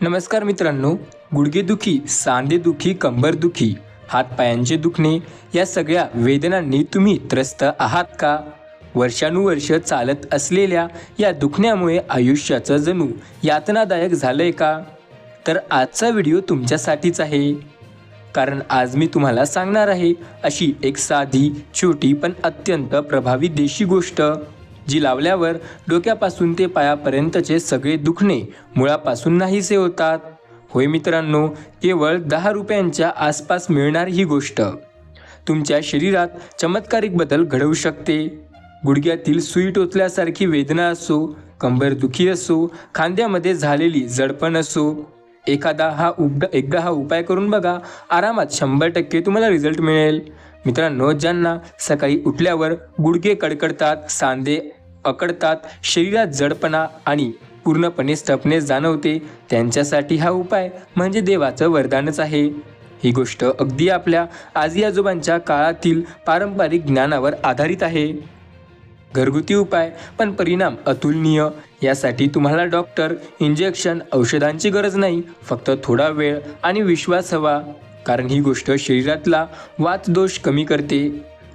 नमस्कार मित्रांनो गुडघेदुखी सांधेदुखी कंबरदुखी हातपायांचे दुखणे या सगळ्या वेदनांनी तुम्ही त्रस्त आहात का? वर्षानुवर्ष चालत असलेल्या या दुखण्यामुळे आयुष्याचं जणू यातनादायक झालंय का? तर आजचा व्हिडिओ तुमच्यासाठीच आहे. कारण आज मी तुम्हाला सांगणार आहे अशी एक साधी छोटी पण अत्यंत प्रभावी देशी गोष्ट. जी लावल्यावर डोक्यापासून ते पायापर्यंतचे सगळे दुखणे मुळापासून नाहीसे होतात. होय मित्रांनो केवळ दहा रुपयांच्या आसपास मिळणार ही गोष्ट. तुमच्या शरीरात चमत्कारिक बदल घडवू शकते. गुडघ्यातील सुई टोचल्यासारखी वेदना असो कंबरदुखी असो खांद्यामध्ये झालेली जडपण असो एखादा हा उब एकदा हा उपाय करून बघा आरामात शंभर टक्के तुम्हाला रिझल्ट मिळेल. मित्रांनो ज्यांना सकाळी उठल्यावर गुडघे कडकडतात सांधे अकडतात शरीरात जडपणा आणि पूर्णपणे स्टफनेस जाणवते त्यांच्यासाठी हा उपाय म्हणजे देवाचं वरदानच आहे. ही गोष्ट अगदी आपल्या आजी आजोबांच्या काळातील पारंपरिक ज्ञानावर आधारित आहे. घरगुती उपाय पण परिणाम अतुलनीय. यासाठी तुम्हाला डॉक्टर इंजेक्शन औषधांची गरज नाही फक्त थोडा वेळ आणि विश्वास हवा. कारण ही गोष्ट शरीरातला वातदोष कमी करते.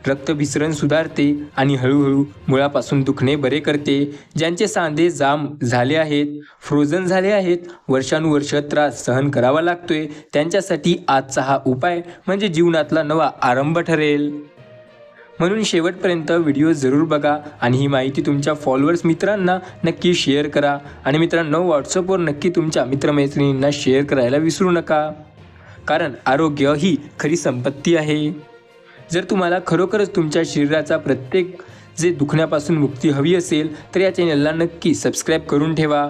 रक्तभिसरण सुधारते आणि हळूहळू मुळापासून दुखणे बरे करते. ज्यांचे सांधे जाम झाले आहेत फ्रोझन झाले आहेत वर्षानुवर्ष त्रास सहन करावा लागतोय. त्यांच्यासाठी आजचा हा उपाय म्हणजे जीवनातला नवा आरंभ ठरेल. म्हणून शेवटपर्यंत व्हिडिओ जरूर बघा आणि ही माहिती तुमच्या फॉलोअर्स मित्रांना नक्की शेअर करा. आणि मित्रांनो व्हॉट्सअपवर नक्की तुमच्या मित्रमैत्रिणींना शेअर करायला विसरू नका. कारण आरोग्य ही खरी संपत्ती आहे. जर तुम्हाला खरोखरच तुमच्या शरीराचा प्रत्येक जे दुखण्यापासून मुक्ती हवी असेल तर या चॅनलला नक्की सबस्क्राईब करून ठेवा.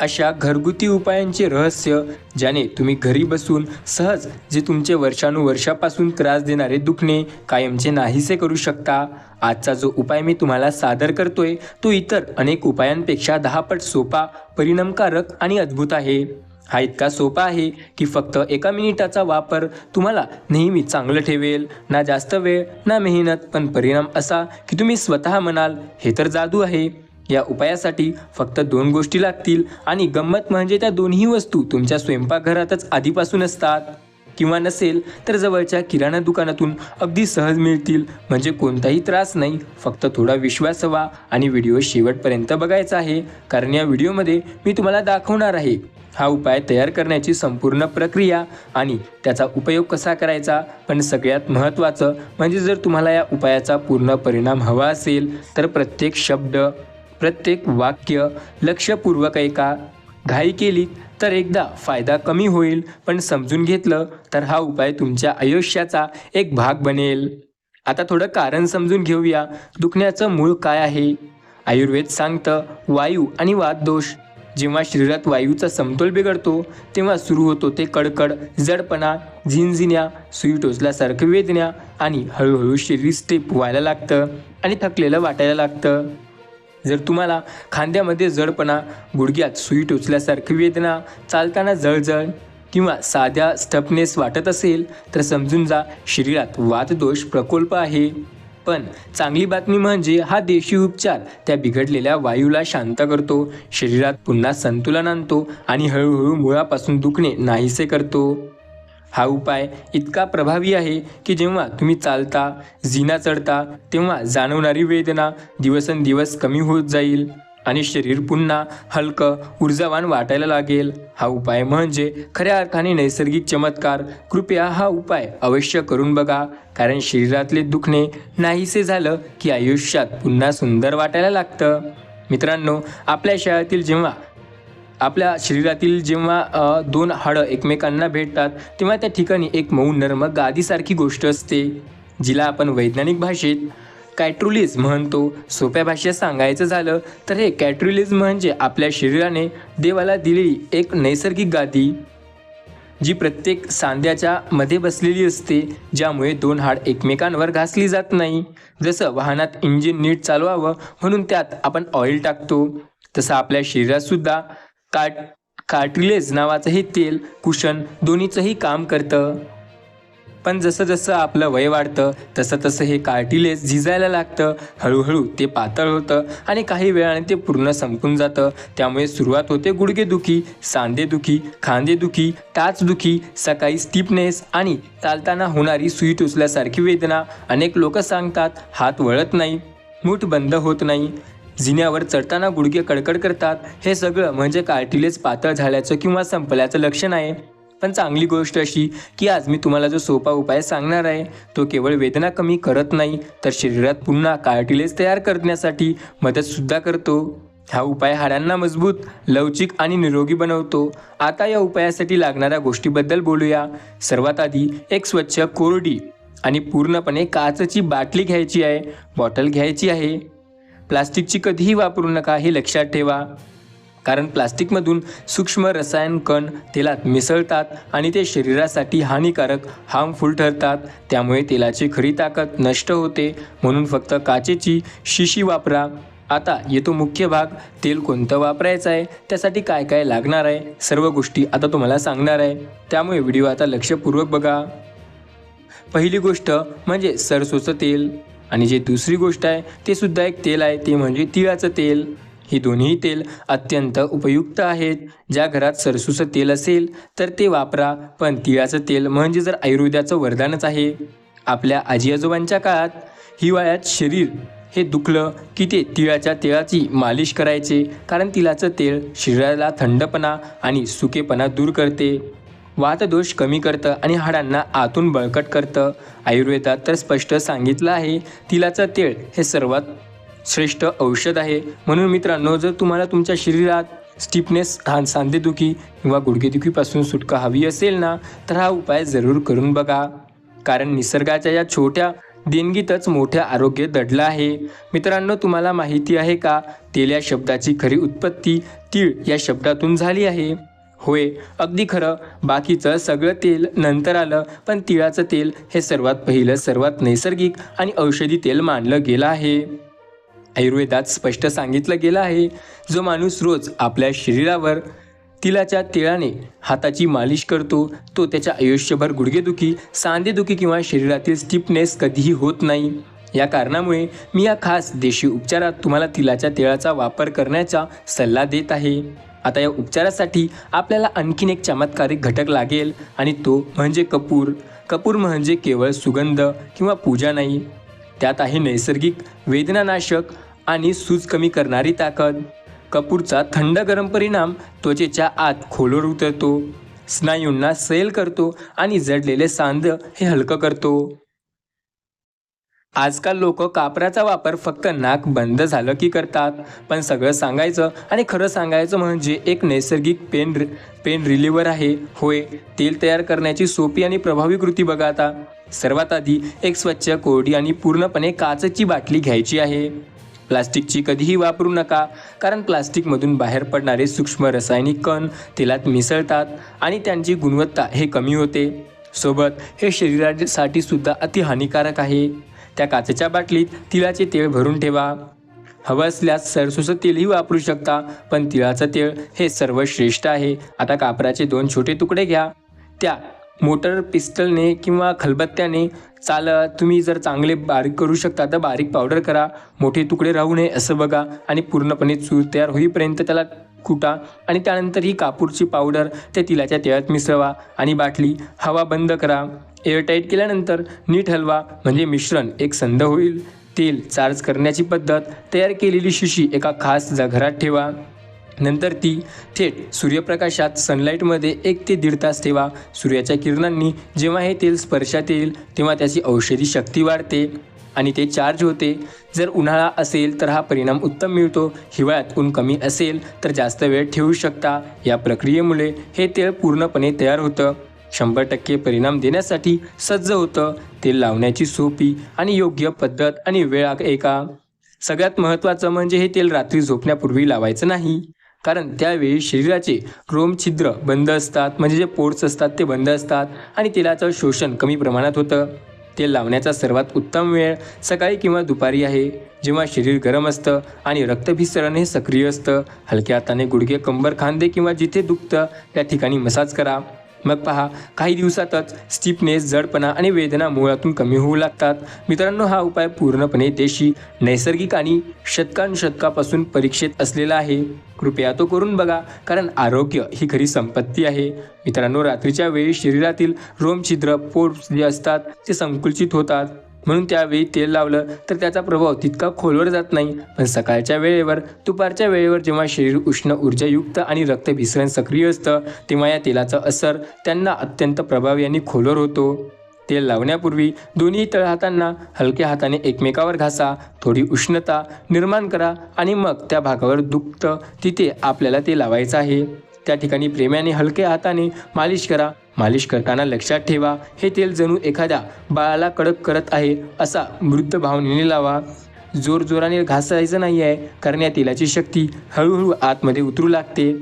अशा घरगुती उपायांचे रहस्य ज्याने तुम्ही घरी बसून सहज जे तुमचे वर्षानुवर्षापासून त्रास देणारे दुखणे कायमचे नाहीसे करू शकता. आजचा जो उपाय मी तुम्हाला सादर करतोय तो इतर अनेक उपायांपेक्षा दहापट सोपा परिणामकारक आणि अद्भुत आहे. हा इतका सोपा आहे की फक्त एका मिनिटाचा वापर तुम्हाला नेहमी चांगलं ठेवेल. ना जास्त वेळ ना मेहनत पण परिणाम असा की तुम्ही स्वतः म्हणाल हे तर जादू आहे. या उपायासाठी फक्त दोन गोष्टी लागतील आणि गंमत म्हणजे त्या दोन्ही वस्तू तुमच्या स्वयंपाकघरातच आधीपासून असतात. किंवा नसेल तर जवळच्या किराणा दुकानातून अगदी सहज मिळतील. म्हणजे कोणताही त्रास नाही. फक्त थोडा विश्वास हवा आणि व्हिडिओ शेवटपर्यंत बघायचा आहे. कारण या व्हिडिओमध्ये मी तुम्हाला दाखवणार आहे. हा उपाय तयार करण्याची संपूर्ण प्रक्रिया आणि त्याचा उपयोग कसा करायचा? पण सगळ्यात महत्त्वाचं म्हणजे जर तुम्हाला या उपायाचा पूर्ण परिणाम हवा असेल तर प्रत्येक शब्द प्रत्येक वाक्य लक्षपूर्वक एका घाई केली तर एकदा फायदा कमी होईल पण समजून घेतलं तर हा उपाय तुमच्या आयुष्याचा एक भाग बनेल. आता थोडं कारण समजून घेऊया. दुखण्याचं मूळ काय आहे? आयुर्वेद सांगतं वायू आणि वातदोष जेव्हा शरीरात वायूचा समतोल बिघडतो तेव्हा सुरू होतो ते कडकड जडपणा झिंझिण्या सुई टोचल्यासारखं वेदना आणि हळूहळू शरीर स्टेप व्हायला लागतं आणि थकलेलं वाटायला लागतं. जर तुम्हाला खांद्यामध्ये जडपणा गुडघ्यात सुई टोचल्यासारखी वेदना चालताना जळजळ किंवा साध्या स्टफनेस वाटत असेल तर समजून जा शरीरात वातदोष प्रकल्प आहे. पण चांगली बातमी म्हणजे हा देशी उपचार त्या बिघडलेल्या वायूला शांत करतो शरीरात पुन्हा संतुलन आणतो आणि हळूहळू मुळापासून दुखणे नाहीसे करतो. हा उपाय इतका प्रभावी आहे की जेव्हा तुम्ही चालता जिना चढता तेव्हा जाणवणारी वेदना दिवसेंदिवस कमी होत जाईल. आणि शरीर पुन्हा हलकं ऊर्जावान वाटायला लागेल. हा उपाय म्हणजे खऱ्या अर्थाने नैसर्गिक चमत्कार. कृपया हा उपाय अवश्य करून बघा. कारण शरीरातले दुखणे नाहीसे झालं की आयुष्यात पुन्हा सुंदर वाटायला लागतं. मित्रांनो आपल्या शाळेतील जेव्हा आपल्या शरीरातील जेव्हा दोन हाडं एकमेकांना भेटतात तेव्हा त्या ठिकाणी एक मऊ नर्म गादीसारखी गोष्ट असते जिला आपण वैज्ञानिक भाषेत कॅट्रुलिज म्हणतो सोप्या भाषेत सांगायचं झालं तर हे कॅट्रुलिज म्हणजे आपल्या शरीराने देवाला दिलेली एक नैसर्गिक गादी जी प्रत्येक सांध्याच्या मध्ये बसलेली असते ज्यामुळे दोन हाड एकमेकांवर घासली जात नाही. जसं वाहनात इंजिन नीट चालवावं म्हणून त्यात आपण ऑइल टाकतो तसं आपल्या शरीरात सुद्धा कार्ट कार्टिलेज नावाचं हे तेल कुशन दोन्हीचंही काम करतं. पण जसं जसं आपलं वय वाढतं तसं तसं हे कार्टिलेज झिजायला लागतं. हळूहळू ते पातळ होतं आणि काही वेळाने ते पूर्ण संपून जातं. त्यामुळे सुरुवात होते गुडघेदुखी सांधेदुखी खांदेदुखी टाचदुखी सकाळी स्टिफनेस आणि चालताना होणारी सुई टोचल्यासारखी वेदना. अनेक लोक सांगतात हात वळत नाही मूठ बंद होत नाही. जिन्यावर चढताना गुडघे कडकड करतात. हे सगळं म्हणजे कार्टिलेज पातळ झाल्याचं किंवा संपल्याचं लक्षण आहे. पण चांगली गोष्ट अशी की आज मी तुम्हाला जो सोपा उपाय सांगणार आहे तो केवळ वेदना कमी करत नाही तर शरीरात पुन्हा कार्टिलेज तयार करण्यासाठी मदतसुद्धा करतो. हा उपाय हाडांना मजबूत लवचिक आणि निरोगी बनवतो. आता या उपायासाठी लागणाऱ्या गोष्टीबद्दल बोलूया. सर्वात आधी एक स्वच्छ कोरडी आणि पूर्णपणे काचची बाटली घ्यायची आहे. बॉटल घ्यायची आहे. प्लास्टिकची कधीही वापरू नका हे लक्षात ठेवा. कारण प्लास्टिकमधून सूक्ष्म रसायन कण तेलात मिसळतात आणि ते शरीरासाठी हानिकारक हार्मफुल ठरतात. त्यामुळे तेलाची खरी ताकद नष्ट होते. म्हणून फक्त काचेची शिशी वापरा. आता येतो मुख्य भाग. तेल कोणतं वापरायचं आहे? त्यासाठी काय काय लागणार आहे? सर्व गोष्टी आता तुम्हाला सांगणार आहे. त्यामुळे व्हिडिओ आता लक्षपूर्वक बघा. पहिली गोष्ट म्हणजे सरसोचं तेल. आणि जे दुसरी गोष्ट आहे ते सुद्धा एक तेल आहे. ते म्हणजे तिळाचं तेल. ही दोन्ही तेल अत्यंत उपयुक्त आहेत. ज्या घरात सरसूचं तेल असेल तर ते वापरा. पण तिळाचं तेल म्हणजे जर आयुर्वेदाचं वरदानच आहे. आपल्या आजी आजोबांच्या काळात हिवाळ्यात शरीर हे दुखलं की ते तिळाच्या तेळाची मालिश करायचे. कारण तिळाचं तेल शरीराला थंडपणा आणि सुकेपणा दूर करते. वातदोष कमी करतं आणि हाडांना आतून बळकट करतं. आयुर्वेदात तर स्पष्ट सांगितलं आहे तिलाचं तेल हे सर्वात श्रेष्ठ औषध आहे. म्हणून मित्रांनो जर तुम्हाला तुमच्या शरीरात स्टिफनेस हा सांधेदुखी किंवा गुडघेदुखीपासून सुटका हवी असेल ना तर हा उपाय जरूर करून बघा. कारण निसर्गाच्या या छोट्या देणगीतच मोठे आरोग्य दडलं आहे. मित्रांनो तुम्हाला माहिती आहे का तेल या शब्दाची खरी उत्पत्ती तीळ या शब्दातून झाली आहे. होय अगदी खरं. बाकीचं सगळं तेल नंतर आलं पण तिळाचं तेल हे सर्वात पहिलं सर्वात नैसर्गिक आणि औषधी तेल मानलं गेलं आहे. आयुर्वेदात स्पष्ट सांगितलं गेलं आहे जो माणूस रोज आपल्या शरीरावर तिलाच्या तिळाने हाताची मालिश करतो तो त्याच्या आयुष्यभर गुडघेदुखी सांधेदुखी किंवा शरीरातील स्टिफनेस कधीही होत नाही. या कारणामुळे मी या खास देशी उपचारात तुम्हाला तिलाच्या तिळाचा वापर करण्याचा सल्ला देत आहे. आता या उपचारासाठी आपल्याला आणखीन एक चमत्कारिक घटक लागेल आणि तो म्हणजे कपूर. कपूर म्हणजे केवळ सुगंध किंवा पूजा नाही. त्यात आहे नैसर्गिक वेदनानाशक आणि सूज कमी करणारी ताकद. कपूरचा थंड गरम परिणाम त्वचेच्या आत खोलवर उतरतो. स्नायूंना सैल करतो आणि जडलेले सांध हे हलकं करतो. आजकाल लोक कापराचा वापर फक्त नाक बंद झालं की करतात. पण सगळं सांगायचं आणि खरं सांगायचं म्हणजे एक नैसर्गिक पेन पेन रिलिव्हर आहे. होय तेल तयार करण्याची सोपी आणि प्रभावी कृती बघा आता. सर्वात आधी एक स्वच्छ कोरडी आणि पूर्णपणे काचची बाटली घ्यायची आहे. प्लास्टिकची कधीही वापरू नका कारण प्लास्टिकमधून बाहेर पडणारे सूक्ष्म रासायनिक कण तेलात मिसळतात आणि त्यांची गुणवत्ता हे कमी होते. सोबत हे शरीरासाठी सुद्धा अति हानिकारक आहे. त्या काचेच्या बाटलीत तिळाचे तेल भरून ठेवा. हवं असल्यास सरसोचं तेलही वापरू शकता पण तिळाचं तेल हे सर्वश्रेष्ठ आहे. आता कापराचे दोन छोटे तुकडे घ्या. त्या मोटर पिस्टलने किंवा खलबत्त्याने चाल तुम्ही जर चांगले बारीक करू शकता तर बारीक पावडर करा मोठे तुकडे राहू नये असं बघा आणि पूर्णपणे चूर तयार होईपर्यंत त्याला कुटा आणि त्यानंतर ही कापूरची पावडर त्या तिलाच्या तेळात मिसळवा आणि बाटली हवा बंद करा. एअरटाईट केल्यानंतर नीट हलवा म्हणजे मिश्रण एक संध होईल. तेल चार्ज करण्याची पद्धत तयार केलेली शिशी एका खास जा घरात ठेवा. नंतर ती थेट सूर्यप्रकाशात सनलाईटमध्ये एक ते दीड तास ठेवा. सूर्याच्या किरणांनी जेव्हा हे तेल स्पर्शात येईल तेव्हा त्याची औषधी शक्ती वाढते आणि ते चार्ज होते. जर उन्हाळा असेल तर हा परिणाम उत्तम मिळतो. हिवाळ्यात ऊन कमी असेल तर जास्त वेळ ठेवू शकता. या प्रक्रियेमुळे हे तेल पूर्णपणे तयार होतं. शंभर टक्के परिणाम देण्यासाठी सज्ज होतं. तेल लावण्याची सोपी आणि योग्य पद्धत आणि वेळ एका. सगळ्यात महत्त्वाचं म्हणजे हे तेल रात्री झोपण्यापूर्वी लावायचं नाही. कारण त्यावेळी शरीराचे रोमछिद्र बंद असतात. म्हणजे जे पोर्ट्स असतात ते बंद असतात. आणि तेलाचं शोषण कमी प्रमाणात होतं. तेल लावण्याचा सर्वात उत्तम वेळ सकाळी किंवा दुपारी आहे. जेव्हा शरीर गरम असतं आणि रक्तभिसरण हे सक्रिय असतं. हलक्या हाताने गुडघे कंबर खांदे किंवा जिथे दुखतं त्या ठिकाणी मसाज करा. मग पहा काही दिवसातच स्टिफनेस जडपणा आणि वेदना मुळातून कमी होऊ लागतात. मित्रांनो हा उपाय पूर्णपणे देशी नैसर्गिक आणि शतकानुशतकापासून परीक्षेत असलेला आहे. कृपया तो करून बघा कारण आरोग्य ही खरी संपत्ती आहे. मित्रांनो रात्रीच्या वेळी शरीरातील रोमछिद्र पोट जे असतात ते संकुचित होतात. म्हणून त्यावेळी तेल लावलं तर त्याचा प्रभाव तितका खोलवर जात नाही. पण सकाळच्या वेळेवर दुपारच्या वेळेवर जेव्हा शरीर उष्ण ऊर्जायुक्त आणि रक्तभिसरण सक्रिय असतं तेव्हा या तेलाचा असर त्यांना अत्यंत प्रभावी आणि खोलवर होतो. तेल लावण्यापूर्वी दोन्ही तळहातांना हलक्या हाताने एकमेकावर घासा थोडी उष्णता निर्माण करा आणि मग त्या भागावर दुखतं तिथे आपल्याला ते लावायचं आहे. त्या ठिकाणी प्रेमाने हलक्या हाताने मालिश करा. मालिश करताना लक्षात ठेवा हे तेल जणू एखाद्या बाळाला कडक करत आहे असा मृत भावनेने लावा. जोर जोराने घासायचं नाही आहे कारण या तेलाची शक्ती हळूहळू आतमध्ये उतरू लागते.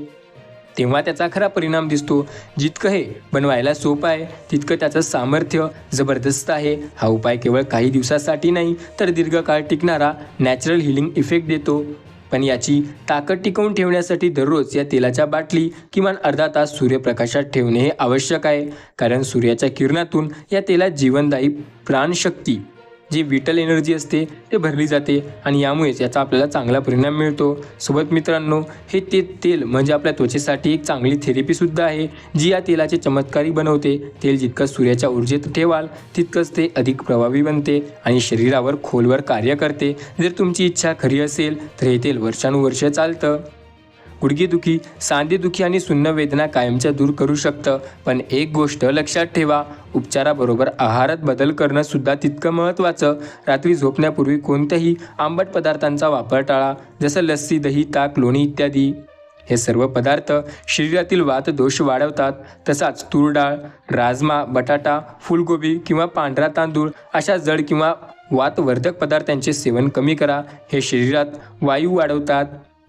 तेव्हा त्याचा खरा परिणाम दिसतो. जितकं हे बनवायला सोपं आहे तितकं त्याचं सामर्थ्य जबरदस्त आहे. हा उपाय केवळ काही दिवसासाठी नाही तर दीर्घकाळ टिकणारा नॅचरल हिलिंग इफेक्ट देतो. पण याची ताकद टिकवून ठेवण्यासाठी दररोज या तेलाच्या बाटली किमान अर्धा तास सूर्यप्रकाशात ठेवणे हे आवश्यक आहे. कारण सूर्याच्या किरणातून या तेलात जीवनदायी प्राणशक्ती जी विटल एनर्जी असते ते भरली जाते आणि यामुळेच याचा आपल्याला चांगला परिणाम मिळतो. सोबत मित्रांनो हे ते तेल म्हणजे आपल्या त्वचेसाठी एक चांगली थेरपीसुद्धा आहे जी या तेलाचे चमत्कारी बनवते. तेल जितकं सूर्याच्या ऊर्जेत ठेवाल तितकंच ते अधिक प्रभावी बनते आणि शरीरावर खोलवर कार्य करते. जर तुमची इच्छा खरी असेल तर हे तेल वर्षानुवर्ष चालतं. गुडघेदुखी सांधेदुखी आणि सुन्न वेदना कायमच्या दूर करू शकतं. पण एक गोष्ट लक्षात ठेवा उपचाराबरोबर आहारात बदल करणं सुद्धा तितकं महत्त्वाचं. रात्री झोपण्यापूर्वी कोणत्याही आंबट पदार्थांचा वापर टाळा जसं लस्सी दही ताक लोणी इत्यादी. हे सर्व पदार्थ शरीरातील वातदोष वाढवतात. तसाच तूर डाळ राजमा बटाटा फुलगोबी किंवा पांढरा तांदूळ अशा जड किंवा वातवर्धक पदार्थांचे सेवन कमी करा. हे शरीरात वायू वाढवतात.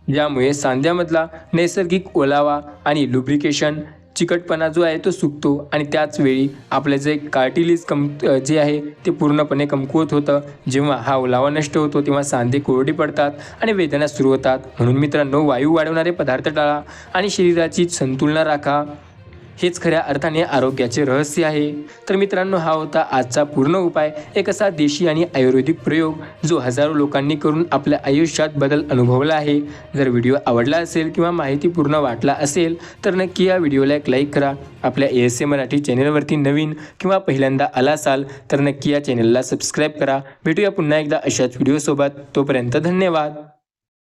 यामुळे सांध्यामधला नैसर्गिक ओलावा आणि लुब्रिकेशन चिकटपणा जो आहे तो सुकतो आणि त्याच वेळी आपलं जे कार्टिलीज कम जे आहे ते पूर्णपणे कमकुवत होतं. जेव्हा हा ओलावा नष्ट होतो तेव्हा सांधे कोरडे पडतात आणि वेदना सुरू होतात. म्हणून मित्रांनो वायू वाढवणारे पदार्थ टाळा आणि शरीराची संतुलना राखा. हेच खऱ्या अर्थाने आरोग्याचे रहस्य आहे. तर मित्रांनो हा होता आजचा पूर्ण उपाय. एक असा देशी आणि आयुर्वेदिक प्रयोग जो हजारो लोकांनी करून आपल्या आयुष्यात बदल अनुभवला आहे. जर व्हिडिओ आवडला असेल किंवा माहितीपूर्ण वाटला असेल तर नक्की या व्हिडिओला एक लाईक करा. आपल्या ए एस ए मराठी चॅनलवरती नवीन किंवा पहिल्यांदा आला असाल तर नक्की या चॅनलला सबस्क्राईब करा. भेटूया पुन्हा एकदा अशाच व्हिडिओसोबत. तोपर्यंत धन्यवाद.